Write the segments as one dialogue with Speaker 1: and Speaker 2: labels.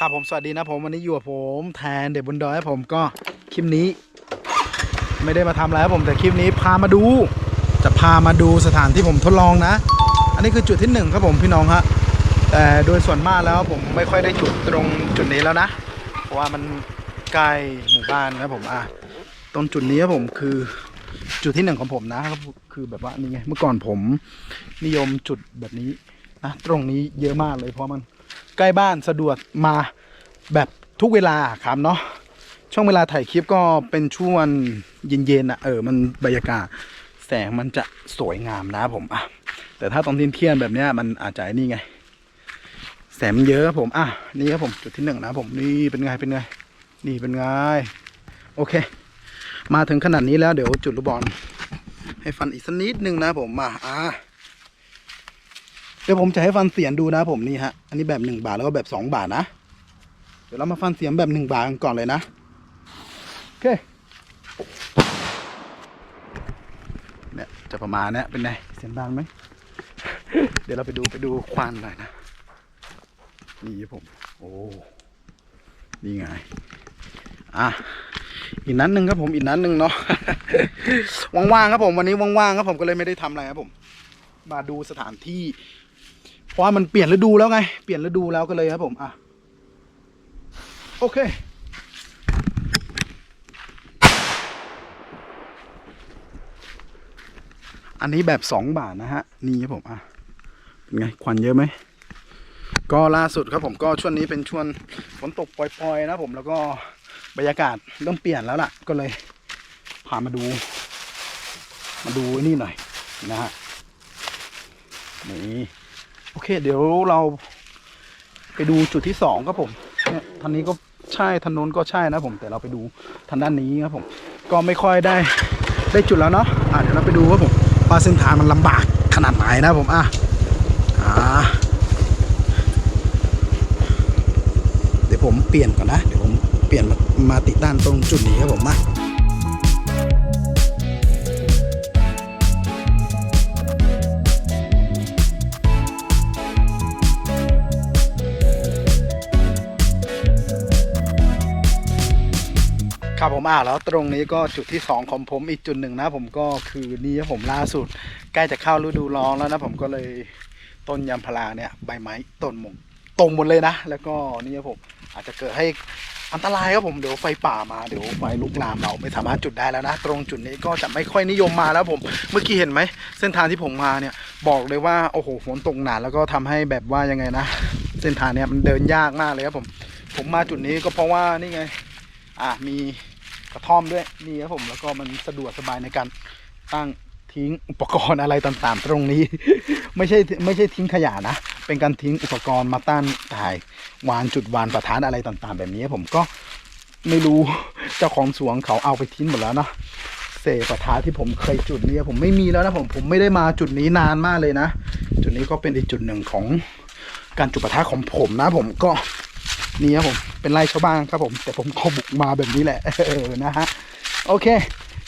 Speaker 1: ครับผมสวัสดีนะผมวันนี้อยู่กับผมแทนเด็กบนดอยผมก็คลิปนี้ ไม่ได้มาทำอะไรครับผมแต่คลิปนี้พามาดู จะพามาดูสถานที่ผมทดลองนะ อันนี้คือจุดที่หนึ่งครับผมพี่น้องฮะแต่โดยส่วนมากแล้วผมไม่ค่อยได้จุดตรงจุดนี้แล้วนะ เพราะว่ามันใกล้หมู่บ้านนะผมอะตรงจุดนี้ครับผมคือจุดที่หนึ่งของผมนะครับคือแบบว่านี่ไงเมื่อก่อนผมนิยมจุดแบบนี้นะตรงนี้เยอะมากเลยเพราะมัน ใกล้บ้านสะดวกมาแบบทุกเวลาครับเนาะช่วงเวลาถ่ายคลิปก็เป็นช่วงเย็นๆอะเออมันบรรยากาศแสงมันจะสวยงามนะผมอะแต่ถ้าตอนเที่ยงแบบเนี้ยมันอาจจะนี่ไง แสงเยอะครับผมอะนี่ครับผมจุดที่หนึ่งนะผมนี่เป็นไงเป็นไงนี่เป็นไงโอเค มาถึงขนาดนี้แล้วเดี๋ยวจุดลูกบอลให้ฟันอีกสักนิดนึงนะผมมาอะ เดี๋ยวผมจะให้ฟันเสียงดูนะผมนี่ฮะ อันนี้แบบหนึ่งบาทแล้วก็แบบสองบาทนะ เดี๋ยวเรามาฟันเสียงแบบหนึ่งบาทกันก่อนเลยนะโอเคเนี่ยจะประมาณเนี้ยเป็นไงเสียงดังไหม เดี๋ยวเราไปดูไปดูควันหน่อยนะ นี่ผม โอ้นี่ไง อะอีกนัดหนึ่งครับผมอีกนัดหนึ่งเนาะว่างๆครับผมวันนี้ว่างๆครับผมก็เลยไม่ได้ทำอะไรครับผม มาดูสถานที่ เพราะว่ามันเปลี่ยนฤดูแล้วไง เปลี่ยนฤดูแล้วก็เลยครับผมอะโอเค อันนี้แบบสองบาทนะฮะ นี่ครับผมอะเป็นไง ควันเยอะไหม ก็ล่าสุดครับผมก็ช่วงนี้เป็นช่วงฝนตกปล่อยๆ นะผมแล้วก็บรรยากาศเริ่มเปลี่ยนแล้วล่ะ ก็เลยพามาดู มาดูนี่หน่อยนะฮะ นี่ โอเค เดี๋ยวเราไปดูจุดที่สองครับผมเนี่ยทางนี้ก็ใช่ทางโน้นก็ใช่นะผม แต่เราไปดูทางด้านนี้ครับผม ก็ไม่ค่อยได้ได้จุดแล้วเนาะอะเดี๋ยวเราไปดูครับผมว่าเส้นทางมันลำบากขนาดไหนนะผมอะอ่าเดี๋ยวผมเปลี่ยนก่อนนะ เดี๋ยวผมเปลี่ยนมามาติดตั้งตรงจุดนี้ครับผมมา ครับผมอ่าแล้วตรงนี้ก็จุดที่สองของผมอีกจุดหนึ่งนะ ผมก็คือนี่ผมล่าสุด ใกล้จะเข้าฤดูร้อนแล้วนะ ผมก็เลยต้นยางพาราเนี่ยใบไม้ต้นมงตรงหมดเลยนะ แล้วก็นี่ครับผมอาจจะเกิดให้อันตรายครับผมเดี๋ยวไฟป่ามาเดี๋ยวไฟลุกลามเราไม่สามารถจุดได้แล้วนะ ตรงจุดนี้ก็จะไม่ค่อยนิยมมาแล้วผมเมื่อกี้เห็นไหมเส้นทางที่ผมมาเนี่ยบอกเลยว่าโอ้โหฝนตกหนาแล้วก็ทำให้แบบว่ายังไงนะ เส้นทางเนี่ยมันเดินยากมากเลยครับผม ผมมาจุดนี้ก็เพราะว่านี่ไง อะมีกระท่อมด้วยนี่ครับผมแล้วก็มันสะดวกสบายในการตั้งทิ้งอุปกรณ์อะไรต่างๆ ตรงนี้ ไม่ใช่ไม่ใช่ทิ้งขยะนะ เป็นการทิ้งอุปกรณ์มาตั้งถ่ายวานจุดวานประทานอะไรต่างๆ แบบนี้ผมก็ไม่รู้เจ้าของสวนเขาเอาไปทิ้งหมดแล้วเนาะเศษประทานที่ผมเคยจุดนี้ผมไม่มีแล้วนะผมผมไม่ได้มาจุดนี้นานมากเลยนะ จุดนี้ก็เป็นอีกจุดหนึ่งของการจุดประทะของผมนะผมก็ นี่ครับผมเป็นไร่ชาวบ้านครับผม แต่ผมก็บุกมาแบบนี้แหละเออนะฮะโอเค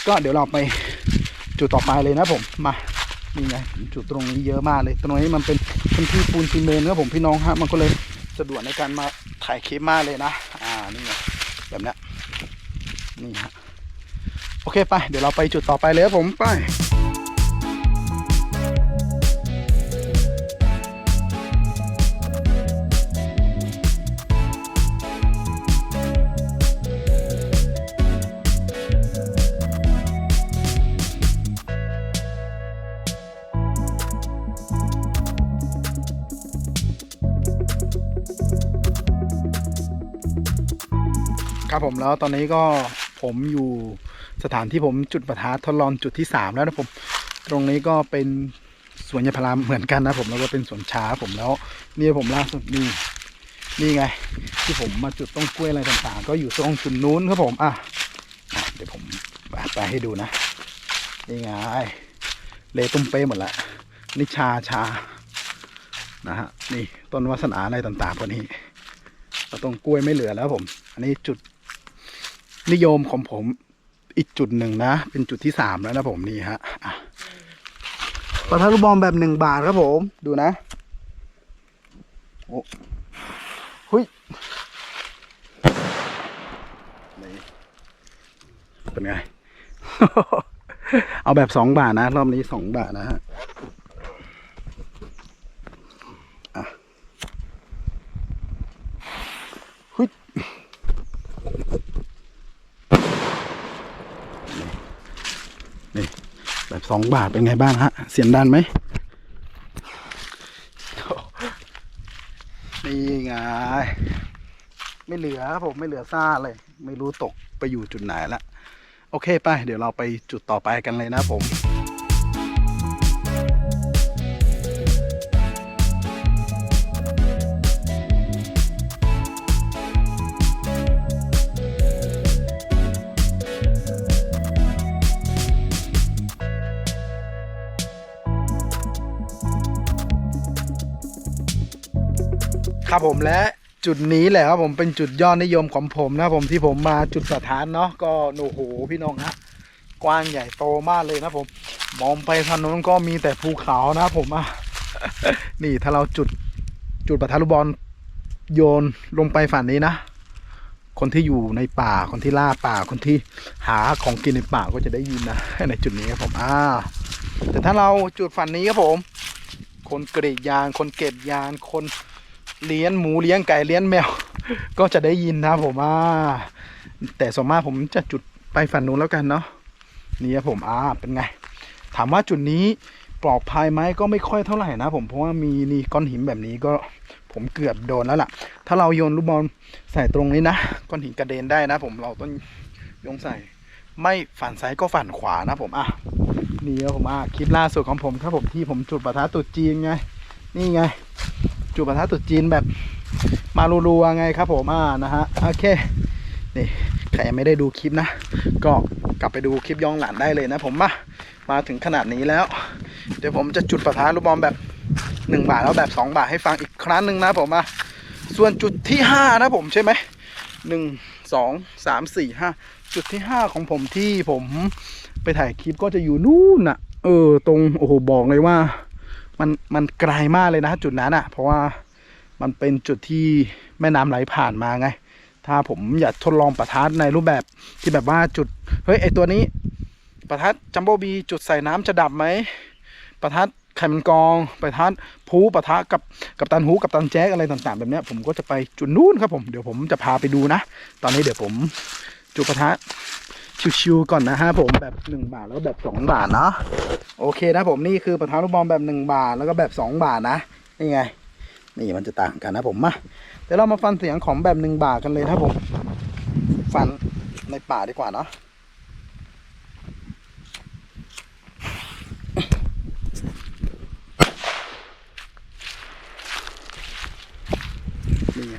Speaker 1: ก็เดี๋ยวเราไปจุดต่อไปเลยนะผมมานี่ไงจุดตรงนี้เยอะมากเลย ตรงนี้มันเป็นพื้นที่ปูนซีเมนต์ครับผมพี่น้องฮะมันก็เลยสะดวกในการมาถ่ายคลิปมากเลยนะ อ่านี่ไงแบบนี้นี่ฮะโอเคไป เดี๋ยวเราไปจุดต่อไปเลยครับผมไป ครับผมแล้วตอนนี้ก็ผมอยู่สถานที่ผมจุดประทัดทดลองจุดที่สามแล้วนะผม ตรงนี้ก็เป็นสวนยางพาราเหมือนกันนะผมแล้วก็เป็นสวนช้าผมแล้วนี่ผมล่าสุดนี่นี่ไง ที่ผมมาจุดต้นกล้วยอะไรต่างๆ ก็อยู่ตรงจุดนู้นครับผมอะเดี๋ยวผมไปให้ดูนะนี่ไงเลตุ้มเป้หมดละนี่ชาชานะฮะนี่ต้นวาสนาอะไรต่างๆพวกนี้เราต้องกล้วยไม่เหลือแล้วผม อันนี้จุด นิยมของผมอีกจุดหนึ่งนะ เป็นจุดที่สามแล้วนะผมนี่ฮะประทัดลูกบอลแบบหนึ่งบาทครับผม ดูนะโอ้หุยนี่เป็นไง เอาแบบสองบาทนะ รอบนี้สองบาทนะฮะหุ้ย สองบาทเป็นไงบ้างฮะ เสียงดันไหมนี่ไง ไม่เหลือครับผมไม่เหลือซ่าเลย ไม่รู้ตกไปอยู่จุดไหนละ โอเคไป เดี๋ยวเราไปจุดต่อไปกันเลยนะผม ครับผมและจุดนี้แหละครับผมเป็นจุดยอดนิยมของผมนะผมที่ผมมาจุดสถานเนาะก็โอ้โหพี่น้องฮะกว้างใหญ่โตมากเลยนะผม มองไปทางโน้นก็มีแต่ภูเขานะผมอะนี่ถ้าเราจุดจุดประทัดลูกบอลโยนลงไปฝั่งนี้นะ คนที่อยู่ในป่าคนที่ล่าป่าคนที่หาของกินในป่าก็จะได้ยินนะในจุดนี้ครับผมอ่าแต่ถ้าเราจุดฝั่งนี้ครับผม คนกรีดยางคนเก็บยางคน เลี้ยงหมูเลี้ยงไก่เลี้ยงแมว ก็จะได้ยินนะผมอ่าแต่ส่วนมากผมจะจุดไปฝั่งนู้นแล้วกันเนาะนี่ครับผมอ่าเป็นไง ถามว่าจุดนี้ปลอดภัยไหมก็ไม่ค่อยเท่าไหร่นะผมเพราะว่ามีนี่ก้อนหินแบบนี้ก็ผมเกือบโดนแล้วล่ะ ถ้าเราโยนลูกบอลใส่ตรงนี้นะก้อนหินกระเด็นได้นะผมเราต้องโยงใส่ ไม่ฝันซ้ายก็ฝันขวานะผมอะนี่ครับผมอะคลิปล่าสุดของผมครับผมที่ผมจุดประทัดตุดจีนไง นี่ไง จุดประทัดตุดจีนแบบมารัวๆไงครับผมอ่านะฮะโอเคนี่ใครยังไม่ได้ดูคลิปนะ ก็กลับไปดูคลิปย้อนหลังได้เลยนะ ผมมามาถึงขนาดนี้แล้ว เดี๋ยวผมจะจุดประทัดลูกบอลแบบ 1 บาทแล้วแบบ 2 บาทให้ฟังอีกครั้งหนึ่งนะผมมาส่วนจุดที่ 5 นะผมใช่ไหมหนึ่งสองสามสี่ห้าจุดที่5ของผมที่ผมไปถ่ายคลิปก็จะอยู่นู่นน่ะ เออ ตรง โอ้โห บอกเลยว่า มันมันไกลมากเลยนะจุดนั้นอะ เพราะว่ามันเป็นจุดที่แม่น้ำไหลผ่านมาไง ถ้าผมอยากทดลองประทัดในรูปแบบที่แบบว่าจุด เฮ้ยไอตัวนี้ ประทัดจัมโบ้บีจุดใส่น้ำจะดับไหม ประทัดไข่มันกอง ประทัดพูประทัดกับกับตันหูกับตันแจ๊กอะไรต่างๆ แบบนี้ผมก็จะไปจุดนู้นครับผม เดี๋ยวผมจะพาไปดูนะ ตอนนี้เดี๋ยวผมจุดประทัด ชิวๆก่อนนะฮะผมแบบหนึ่งบาทแล้วก็แบบสองบาทเนาะโอเคนะผมนี่คือประทัดลูกบอลแบบหนึ่งบาทแล้วก็แบบสองบาทนะนี่ไง นี่มันจะต่างกันนะผมมาเดี๋ยวเรามาฟังเสียงของแบบหนึ่งบาทกันเลยนะผม ฟันในป่าดีกว่าเนาะนี่ไง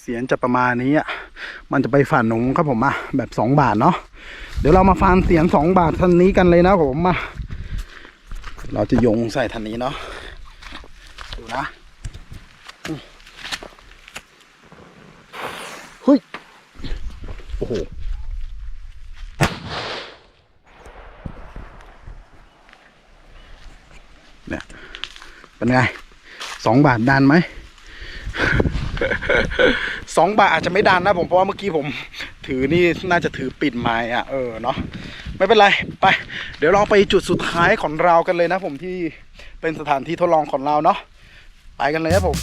Speaker 1: เสียงจะประมาณนี้อะ มันจะไปฝันหนงครับผมอะแบบสองบาทเนาะเดี๋ยวเรามาฟังเสียงสองบาททันนี้กันเลยนะผมมาเราจะโยงใส่ทันนี้เนาะดูนะเฮ้ยโอ้โหเนี่ยเป็นไงสองบาทดันไหม สองบาทอาจจะไม่ดันนะผมเพราะว่าเมื่อกี้ผมถือนี่น่าจะถือปิดไม้อะเออเนาะไม่เป็นไรไป เดี๋ยวเราไปจุดสุดท้ายของเรากันเลยนะผมที่เป็นสถานที่ทดลองของเราเนาะไปกันเลยครับผม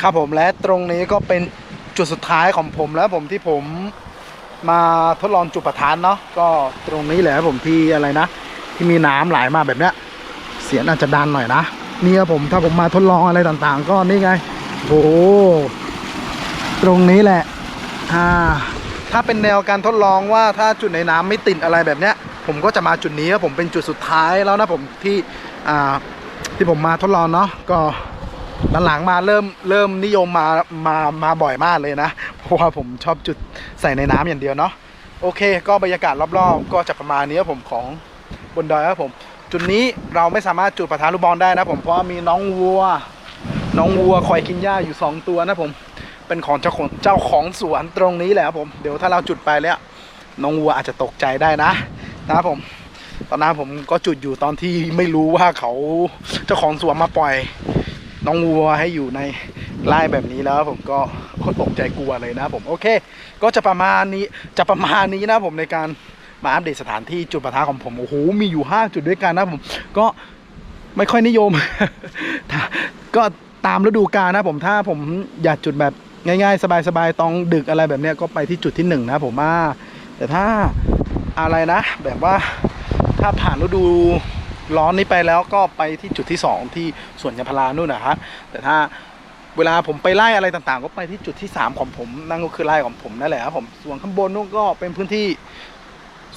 Speaker 1: ครับผมและตรงนี้ก็เป็นจุดสุดท้ายของผมแล้วผมที่ผม มาทดลองจุดประทานเนาะก็ตรงนี้แหละผมที่อะไรนะ ที่มีน้ำไหลมาแบบเนี้ย เสียงอาจจะดันหน่อยนะนี่ครับผมถ้าผมมาทดลองอะไรต่างๆ ก็นี่ไงโอ้ตรงนี้แหละอ่าถ้าเป็นแนวการทดลองว่าถ้าจุดในน้ำไม่ติดอะไรแบบเนี้ย ผมก็จะมาจุดนี้ครับผมเป็นจุดสุดท้ายแล้วนะผมที่อ่าที่ผมมาทดลองเนาะก็ หลังๆมาเริ่มเริ่มนิยมมามามาบ่อยมากเลยนะ เพราะว่าผมชอบจุดใส่ในน้ำอย่างเดียวเนาะโอเค ก็บรรยากาศรอบๆ ก็จะประมาณนี้ครับผมของบนดอยครับผม จุดนี้เราไม่สามารถจุดประทัดลูกบอลได้นะผมเพราะมีน้องวัว น้องวัวคอยกินหญ้าอยู่สองตัวนะผมเป็นของเจ้าของเจ้าของสวนตรงนี้แหละครับผมเดี๋ยวถ้าเราจุดไปแล้วน้องวัวอาจจะตกใจได้นะนะครับผมตอนนั้นผมก็จุดอยู่ตอนที่ไม่รู้ว่าเขาเจ้าของสวนมาปล่อย น้องวัวให้อยู่ในไร่แบบนี้แล้วผมก็ก็ตกใจกลัวเลยนะผมโอเค ก็จะประมาณนี้จะประมาณนี้นะผมในการมาอัปเดตสถานที่จุดประทะของผมโอ้โหมีอยู่ 5 จุดด้วยกันนะผมก็ไม่ค่อยนิยม ก็ตามฤดูกาลนะผมถ้าผมอยากจุดแบบง่ายๆ สบายๆตองดึกอะไรแบบเนี้ยก็ไปที่จุดที่หนึ่งนะผมว่าแต่ถ้าอะไรนะ แบบว่าถ้าผ่านฤดู ร้อนนี้ไปแล้วก็ไปที่จุดที่สองที่สวนยางพารานู่นนะฮะแต่ถ้าเวลาผมไปไล่อะไรต่างๆ ก็ไปที่จุดที่ 3 ของผมนั่นก็คือไล่ของผมนั่นแหละครับผมส่วนข้างบนนู่นก็เป็นพื้นที่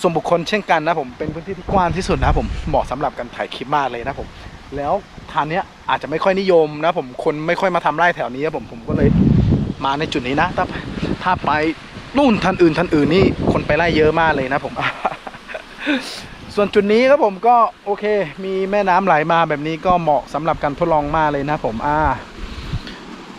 Speaker 1: ส่วนบุคคลเช่นกันนะผมเป็นพื้นที่ที่กว้างที่สุดนะผมเหมาะสำหรับการถ่ายคลิปมากเลยนะผม แล้วทานเนี้ยอาจจะไม่ค่อยนิยมนะผมคนไม่ค่อยมาทำไร่แถวนี้ครับผมผมก็เลยมาในจุดนี้นะ ถ้าถ้าไปนู่นทันอื่นทันอื่นนี่คนไปไล่เยอะมากเลยนะผม ส่วนจุดนี้ครับผมก็โอเค มีแม่น้ำไหลมาแบบนี้ก็เหมาะสำหรับการทดลองมากเลยนะผมอ่า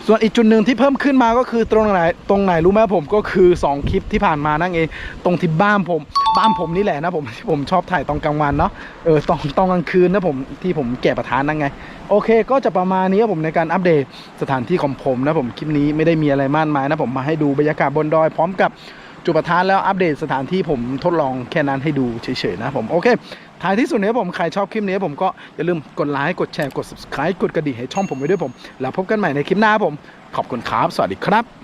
Speaker 1: ส่วนอีกจุดหนึ่งที่เพิ่มขึ้นมาก็คือตรงไหนตรงไหนรู้ไหมผมก็คือ 2 คลิปที่ผ่านมานั่นเองตรงที่บ้านผม บ้านผมนี่แหละนะผมที่ผมชอบถ่ายตอนกลางวันเนาะเออตอนตอนกลางคืนนะผมที่ผมแกะประธานนั่นไง โอเค ก็จะประมาณนี้ครับผมในการอัปเดตสถานที่ของผมนะผมคลิปนี้ไม่ได้มีอะไรมากมายนะผมมาให้ดูบรรยากาศบนดอยพร้อมกับ จุดประทานแล้วอัปเดตสถานที่ผมทดลองแค่นั้นให้ดูเฉยๆนะผมโอเคท้ายที่สุดนี้ผมใครชอบคลิปนี้ผมก็อย่าลืมกดไลค์กดแชร์กด subscribe กดกระดิ่งให้ช่องผมไว้ด้วยผม แล้วพบกันใหม่ในคลิปหน้าผม ขอบคุณครับ สวัสดีครับ